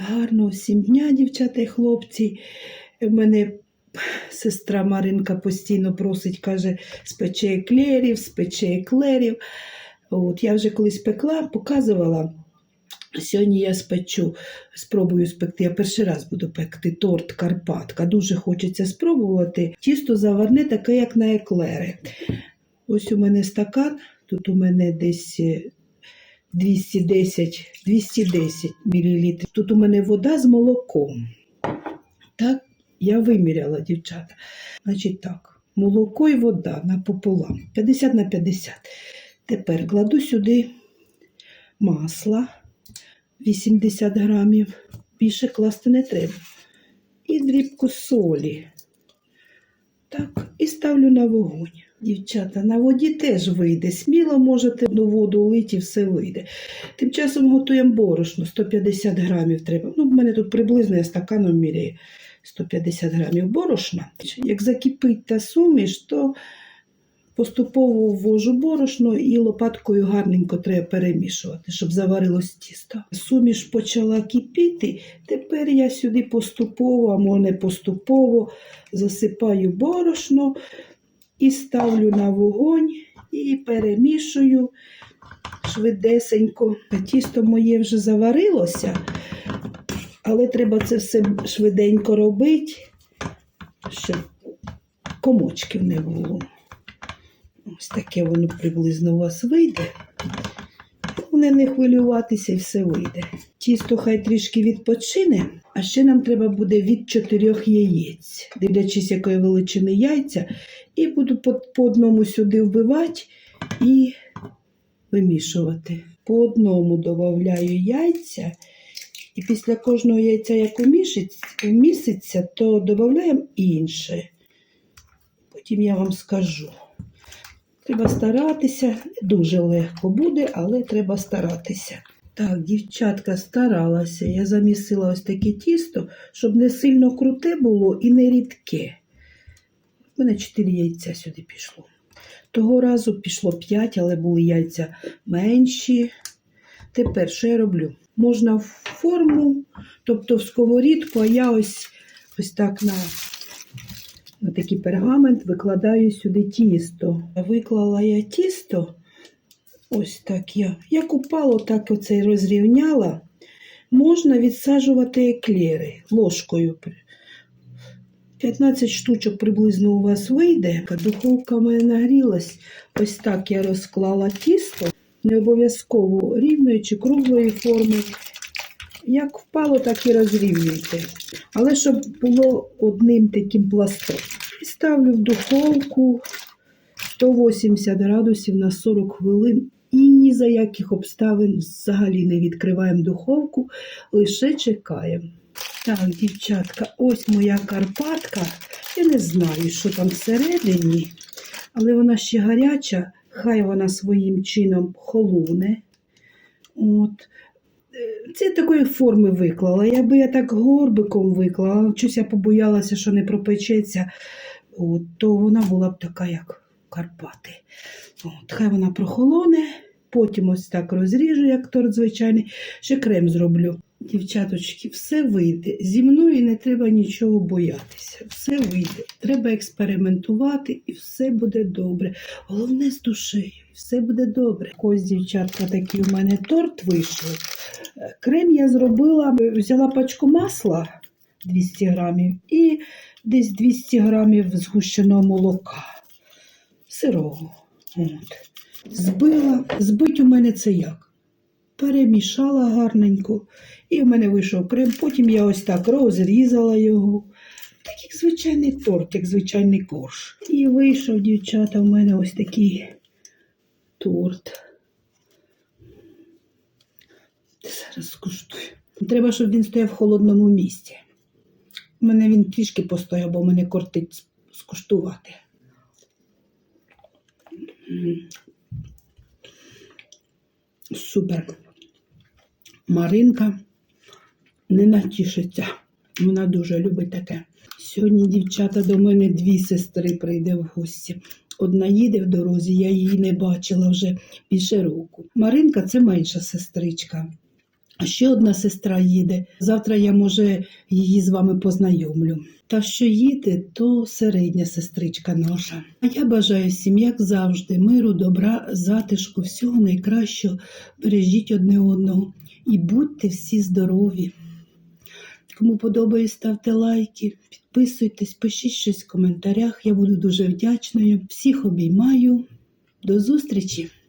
Гарного всім дня, дівчата і хлопці. У мене сестра Маринка постійно просить, каже, спече еклерів, спече еклерів. От, я вже колись пекла, показувала. Сьогодні я спечу, спробую спекти. Я перший раз буду пекти торт Карпатка. Дуже хочеться спробувати. Тісто заварне таке, як на еклери. Ось у мене стакан, тут у мене десь е, 210, 210 мл. Тут у мене вода з молоком. Так, я виміряла, дівчата. Значить так, молоко і вода напополам. 50 на 50. Тепер кладу сюди масла 80 грамів. Більше класти не треба. І дрібку солі. Так, і ставлю на вогонь. Дівчата, на воді теж вийде. Сміло можете одну воду лити все вийде. Тим часом готуємо борошно, 150 грамів треба. Ну, в мене тут приблизно я стаканом міряю 150 грамів борошна. Як закипить та суміш, то поступово ввожу борошно і лопаткою гарненько треба перемішувати, щоб заварилось тісто. Суміш почала кипіти, тепер я сюди поступово, а не поступово засипаю борошно і ставлю на вогонь і перемішую швидесенько. Тісто моє вже заварилося, але треба це все швиденько робити, щоб комочків не було. Ось таке воно приблизно у вас вийде. Головне не хвилюватися і все вийде. Тісто хай трішки відпочине, а ще нам треба буде від чотирьох яєць, дивлячись, якої величини яйця, і буду по, по одному сюди вбивати і вимішувати. По одному додаю яйця, і після кожного яйця, як вміситься, то додаємо інше. Потім я вам скажу. Треба старатися, дуже легко буде, але треба старатися. Так, дівчатка старалася. Я замісила ось таке тісто, щоб не сильно круте було і не рідке. У мене 4 яйця сюди пішло. Того разу пішло 5, але були яйця менші. Тепер що я роблю? Можна в форму, тобто в сковорідку, а я ось, ось так на на такий пергамент викладаю сюди тісто. Виклала я тісто, ось так я. Як упало, так оце й розрівняла. Можна відсаджувати еклери ложкою. 15 штучок приблизно у вас вийде. Духовка мене нагрілась. Ось так я розклала тісто, не обов'язково рівної чи круглої форми. Як впало, так і розрівнюйте. Але щоб було одним таким пластом. І ставлю в духовку 180 градусів на 40 хвилин. І ні за яких обставин взагалі не відкриваємо духовку, лише чекаємо. Так, дівчатка, ось моя Карпатка. Я не знаю, що там всередині, але вона ще гаряча, хай вона своїм чином холоне. От. Це такої форми виклала. Якби я так горбиком виклала, щось я побоялася, що не пропечеться, от, то вона була б така, як Карпати. От, хай вона прохолоне, потім ось так розріжу, як торт звичайний, ще крем зроблю. Дівчаточки, все вийде. Зі мною не треба нічого боятися. Все вийде. Треба експериментувати і все буде добре. Головне з душею, все буде добре. Ось, дівчатка, такий у мене торт вийшов. Крем я зробила, взяла пачку масла 200 грамів і десь 200 грамів згущеного молока сирого. От. Збила. Збить у мене це як? Перемішала гарненько, і в мене вийшов крем. Потім я ось так розрізала його. Так як звичайний торт, як звичайний корж. І вийшов, дівчата, у мене ось такий торт. Зараз скуштую. Треба, щоб він стояв в холодному місці. У мене він трішки постояв, бо мене кортить скуштувати. Супер. Маринка не натішиться. Вона дуже любить таке. Сьогодні дівчата до мене дві сестри прийде в гості. Одна їде в дорозі, я її не бачила вже більше року. Маринка це менша сестричка. Ще одна сестра їде. Завтра я, може, її з вами познайомлю. Та що їде, то середня сестричка наша. А я бажаю всім, як завжди, миру, добра, затишку, всього найкращого. Бережіть одне одного і будьте всі здорові. Кому подобає, ставте лайки, підписуйтесь, пишіть щось в коментарях. Я буду дуже вдячною. Всіх обіймаю. До зустрічі!